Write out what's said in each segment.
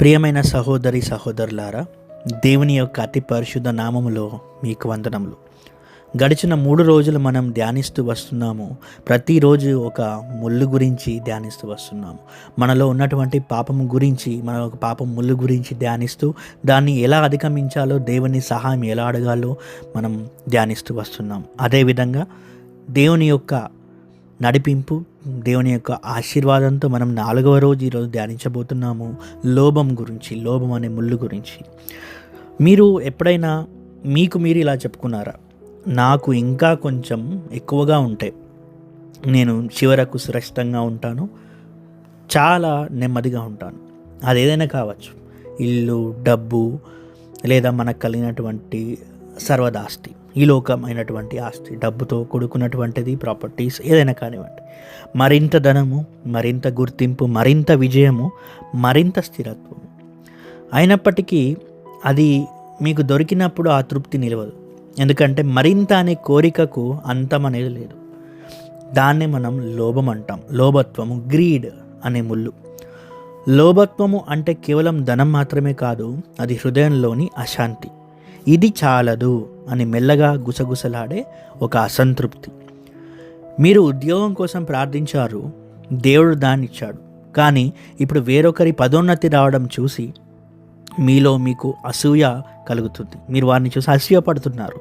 ప్రియమైన సహోదరి సహోదరులారా దేవుని యొక్క అతి పరిశుద్ధ నామములో మీకు వందనములు. గడిచిన మూడు రోజులు మనం ధ్యానిస్తూ వస్తున్నాము. ప్రతిరోజు ఒక ముళ్ళు గురించి ధ్యానిస్తూ వస్తున్నాము. మనలో ఉన్నటువంటి పాపము గురించి మన ఒక పాపం ముళ్ళు గురించి ధ్యానిస్తూ దాన్ని ఎలా అధిగమించాలో దేవుని సహాయం ఎలా అడగాలో మనం ధ్యానిస్తూ వస్తున్నాం. అదేవిధంగా దేవుని యొక్క నడిపింపు దేవుని యొక్క ఆశీర్వాదంతో మనం నాలుగవ రోజు ఈరోజు ధ్యానించబోతున్నాము. లోభం గురించి లోభం అనే ముళ్ళు గురించి. మీరు ఎప్పుడైనా మీకు మీరు ఇలా చెప్పుకున్నారా? నాకు ఇంకా కొంచెం ఎక్కువగా ఉంటే నేను చివరకు సురక్షితంగా ఉంటాను చాలా నెమ్మదిగా ఉంటాను. అది ఏదైనా కావచ్చు. ఇల్లు డబ్బు లేదా మనకు కలిగినటువంటి సర్వదాస్తి. ఈ లోకమైనటువంటి ఆస్తి డబ్బుతో కూడుకున్నటువంటిది ప్రాపర్టీస్ ఏదైనా కానివ్వండి. మరింత ధనము మరింత గుర్తింపు మరింత విజయము మరింత స్థిరత్వము. అయినప్పటికీ అది మీకు దొరికినప్పుడు ఆ తృప్తి నిలవదు. ఎందుకంటే మరింత అనే కోరికకు అంతం అనేది లేదు. దాన్నే మనం లోభం అంటాం. లోభత్వము గ్రీడ్ అనే ముళ్ళు. లోభత్వము అంటే కేవలం ధనం మాత్రమే కాదు అది హృదయంలోని అశాంతి. ఇది చాలదు. అని మెల్లగా గుసగుసలాడే ఒక అసంతృప్తి. మీరు ఉద్యోగం కోసం ప్రార్థించారు దేవుడు దాన్ని ఇచ్చాడు కానీ ఇప్పుడు వేరొకరి పదోన్నతి రావడం చూసి మీలో మీకు అసూయ కలుగుతుంది. మీరు వారిని చూసి అసూయ పడుతున్నారు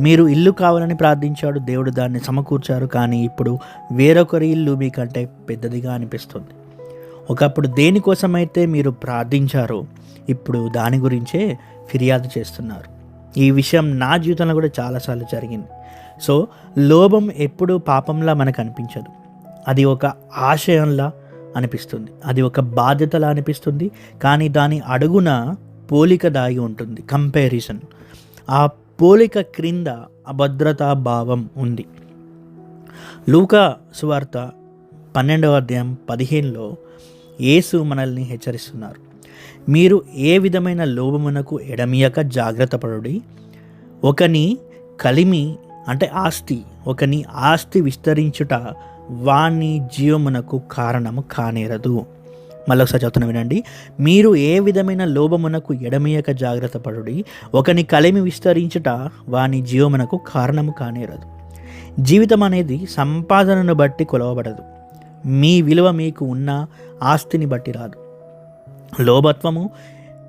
మీరు ఇల్లు కావాలని ప్రార్థించాడు దేవుడు దాన్ని సమకూర్చారు. కానీ ఇప్పుడు వేరొకరి ఇల్లు మీకంటే పెద్దదిగా అనిపిస్తుంది. ఒకప్పుడు దేనికోసమైతే మీరు ప్రార్థించారో ఇప్పుడు దాని గురించే ఫిర్యాదు చేస్తున్నారు. ఈ విషయం నా జీవితంలో కూడా చాలాసార్లు జరిగింది. సో లోభం ఎప్పుడు పాపంలా మనకు అనిపించదు. అది ఒక ఆశయంలా అనిపిస్తుంది. అది ఒక బాధ్యతలా అనిపిస్తుంది. కానీ దాని అడుగున పోలిక దాగి ఉంటుంది. కంపారిజన్ ఆ పోలిక క్రింద అభద్రతా భావం ఉంది. లూకా సువార్త పన్నెండవ అధ్యాయం పదిహేనులో యేసు మనల్ని హెచ్చరిస్తున్నారు. మీరు ఏ విధమైన లోభమునకు ఎడమియక జాగ్రత్త పడుడి. ఒకని కలిమి అంటే ఆస్తి ఒకని ఆస్తి విస్తరించుట వాణి జీవమునకు కారణము కానేరదు. మళ్ళొకసారి చెప్తున్నా వినండి. మీరు ఏ విధమైన లోభమునకు ఎడమియక జాగ్రత్త పడుడి. ఒకని కలిమి విస్తరించుట వాని జీవమునకు కారణము కానేరదు. జీవితం అనేది సంపాదనను బట్టి కొలవబడదు. మీ విలువ మీకు ఉన్న ఆస్తిని బట్టి రాదు. లోభత్వము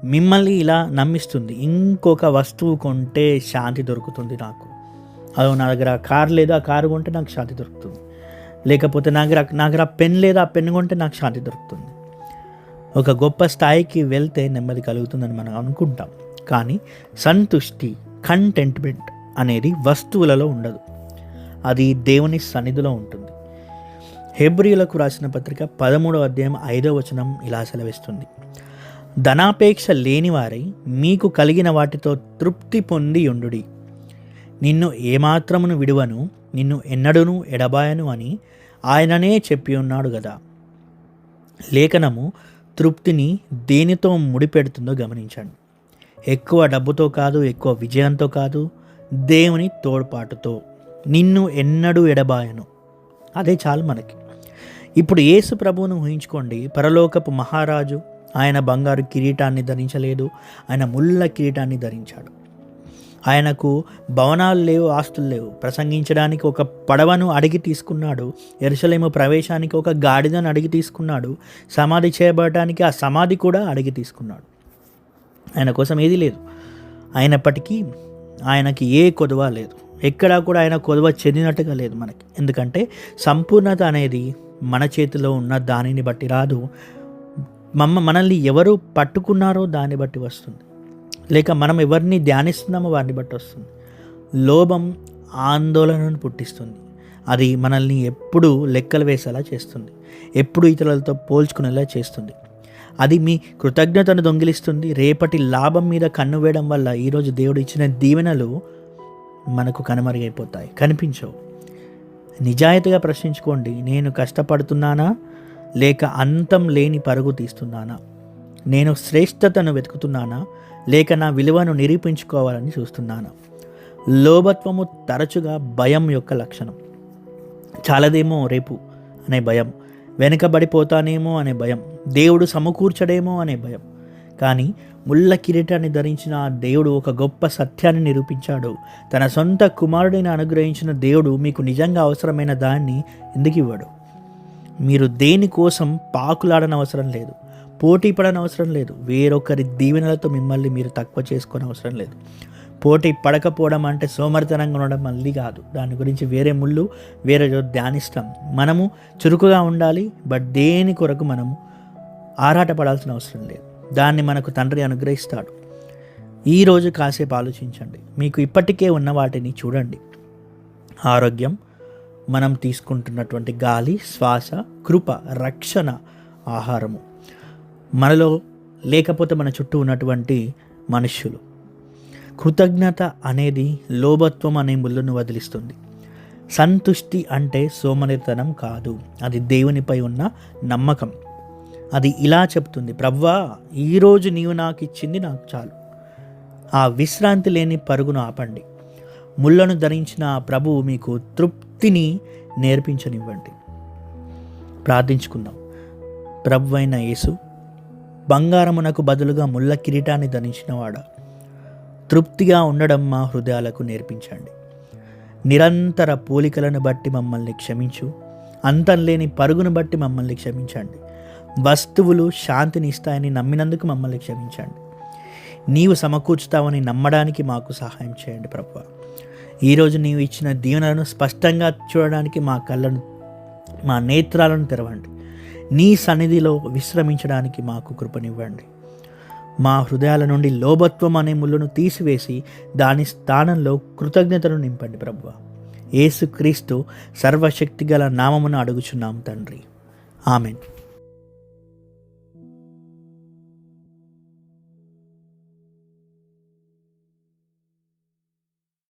మిమ్మల్ని ఇలా నమ్మిస్తుంది. ఇంకొక వస్తువు కొంటే శాంతి దొరుకుతుంది నాకు. అదో నా దగ్గర కారు లేదా ఆ కారు కొంటే నాకు శాంతి దొరుకుతుంది. లేకపోతే నా దగ్గర నా దగ్గర పెన్ లేదా ఆ పెన్ కొంటే నాకు శాంతి దొరుకుతుంది. ఒక గొప్ప స్థాయికి వెళ్తే నెమ్మది కలుగుతుందని మనం అనుకుంటాం. కానీ సంతుష్టి కంటెంట్మెంట్ అనేది వస్తువులలో ఉండదు. అది దేవుని సన్నిధిలో ఉంటుంది. హెబ్రియులకు రాసిన పత్రిక పదమూడవ అధ్యాయం ఐదవ వచనం ఇలా సెలవిస్తుంది. ధనాపేక్ష లేనివారై మీకు కలిగిన వాటితో తృప్తి పొంది ఉండుడి నిన్ను ఏమాత్రమును విడువను నిన్ను ఎన్నడూను ఎడబాయను అని ఆయననే చెప్పి ఉన్నాడు కదా లేఖనము తృప్తిని దేనితో ముడిపెడుతుందో గమనించండి. ఎక్కువ డబ్బుతో కాదు ఎక్కువ విజయంతో కాదు దేవుని తోడ్పాటుతో. నిన్ను ఎన్నడూ ఎడబాయను. అదే చాలు మనకి. ఇప్పుడు యేసు ప్రభువును ఊహించుకోండి. పరలోకపు మహారాజు ఆయన బంగారు కిరీటాన్ని ధరించలేదు. ఆయన ముళ్ళ కిరీటాన్ని ధరించాడు. ఆయనకు భవనాలు లేవు ఆస్తులు లేవు. ప్రసంగించడానికి ఒక పడవను అడిగి తీసుకున్నాడు. ఎరుసలేము ప్రవేశానికి ఒక గాడిదను అడిగి తీసుకున్నాడు. సమాధి చేయబడటానికి ఆ సమాధి కూడా అడిగి తీసుకున్నాడు. ఆయన కోసం ఏది లేదు. అయినప్పటికీ ఆయనకి ఏ కొదవ లేదు. ఎక్కడా కూడా ఆయన కొదవ చెందినట్టుగా లేదు మనకి. ఎందుకంటే సంపూర్ణత అనేది మన చేతిలో ఉన్న దానిని బట్టి రాదు. మమ్మ మనల్ని ఎవరు పట్టుకున్నారో దాన్ని బట్టి వస్తుంది. లేక మనం ఎవరిని ధ్యానిస్తున్నామో వారిని బట్టి వస్తుంది. లోభం ఆందోళనను పుట్టిస్తుంది. అది మనల్ని ఎప్పుడు లెక్కలు వేసేలా చేస్తుంది. ఎప్పుడు ఇతరులతో పోల్చుకునేలా చేస్తుంది. అది మీ కృతజ్ఞతను దొంగిలిస్తుంది. రేపటి లాభం మీద కన్ను వేయడం వల్ల ఈరోజు దేవుడు ఇచ్చిన దీవెనలు మనకు కనుమరుగైపోతాయి. కనిపించవు. నిజాయితీగా ప్రశ్నించుకోండి. నేను కష్టపడుతున్నానా? లేక అంతం లేని పరుగు తీస్తున్నానా? నేను శ్రేష్టతను వెతుకుతున్నానా? లేక నా విలువను నిరూపించుకోవాలని చూస్తున్నానా? లోభత్వము తరచుగా భయం యొక్క లక్షణం. చాలదేమో రేపు అనే భయం. వెనుకబడిపోతానేమో అనే భయం. దేవుడు సమకూర్చడేమో అనే భయం. కానీ ముళ్ళ కిరీటాన్ని ధరించిన ఆ దేవుడు ఒక గొప్ప సత్యాన్ని నిరూపించాడు. తన సొంత కుమారుడిని అనుగ్రహించిన దేవుడు మీకు నిజంగా అవసరమైన దాన్ని ఎందుకు ఇవ్వడు? మీరు దేనికోసం పాకులాడనవసరం లేదు పోటీ పడని అవసరం లేదు వేరొకరి దీవెనలతో మిమ్మల్ని మీరు తక్కువ చేసుకొని అవసరం లేదు. పోటీ పడకపోవడం అంటే సోమర్థనంగా ఉండడం మళ్ళీ కాదు. దాని గురించి వేరే ముళ్ళు వేరే ధ్యానిస్తాం. మనము చురుకుగా ఉండాలి బట్ దేని కొరకు మనము ఆరాటపడాల్సిన అవసరం లేదు. దాన్ని మనకు తండ్రి అనుగ్రహిస్తాడు. ఈరోజు కాసేపు ఆలోచించండి. మీకు ఇప్పటికే ఉన్న వాటిని చూడండి. ఆరోగ్యం మనం తీసుకుంటున్నటువంటి గాలి శ్వాస కృప రక్షణ ఆహారము. మనలో లేకపోతే మన చుట్టూ ఉన్నటువంటి మనుష్యులు. కృతజ్ఞత అనేది లోభత్వం అనే ముళ్ళను వదిలిస్తుంది. సంతుష్టి అంటే సోమనితనం కాదు. అది దేవునిపై ఉన్న నమ్మకం. అది ఇలా చెప్తుంది. ప్రవ్వా ఈరోజు నీవు నాకు ఇచ్చింది నాకు చాలు. ఆ విశ్రాంతి లేని పరుగును ఆపండి. ముళ్ళను ధరించిన ఆ ప్రభువు మీకు తృప్తి భక్తిని నేర్పించనివ్వండి. ప్రార్థించుకుందాం. ప్రభు అయిన యేసు బంగారమునకు బదులుగా ముళ్ళ కిరీటాన్ని ధరించినవాడ తృప్తిగా ఉండడం మా హృదయాలకు నేర్పించండి. నిరంతర పోలికలను బట్టి మమ్మల్ని క్షమించు. అంతం లేని పరుగును బట్టి మమ్మల్ని క్షమించండి. వస్తువులు శాంతిని ఇస్తాయని నమ్మినందుకు మమ్మల్ని క్షమించండి. నీవు సమకూర్చుతావని నమ్మడానికి మాకు సహాయం చేయండి ప్రభు ఈరోజు నీవు ఇచ్చిన దీవెనలను స్పష్టంగా చూడడానికి మా కళ్ళను మా నేత్రాలను తెరవండి. నీ సన్నిధిలో విశ్రమించడానికి మాకు కృపనివ్వండి. మా హృదయాల నుండి లోభత్వం అనే ముళ్ళను తీసివేసి దాని స్థానంలో కృతజ్ఞతను నింపండి ప్రభు సర్వశక్తి సర్వశక్తిగల నామమును అడుగుచున్నాం తండ్రి. ఆమెన్.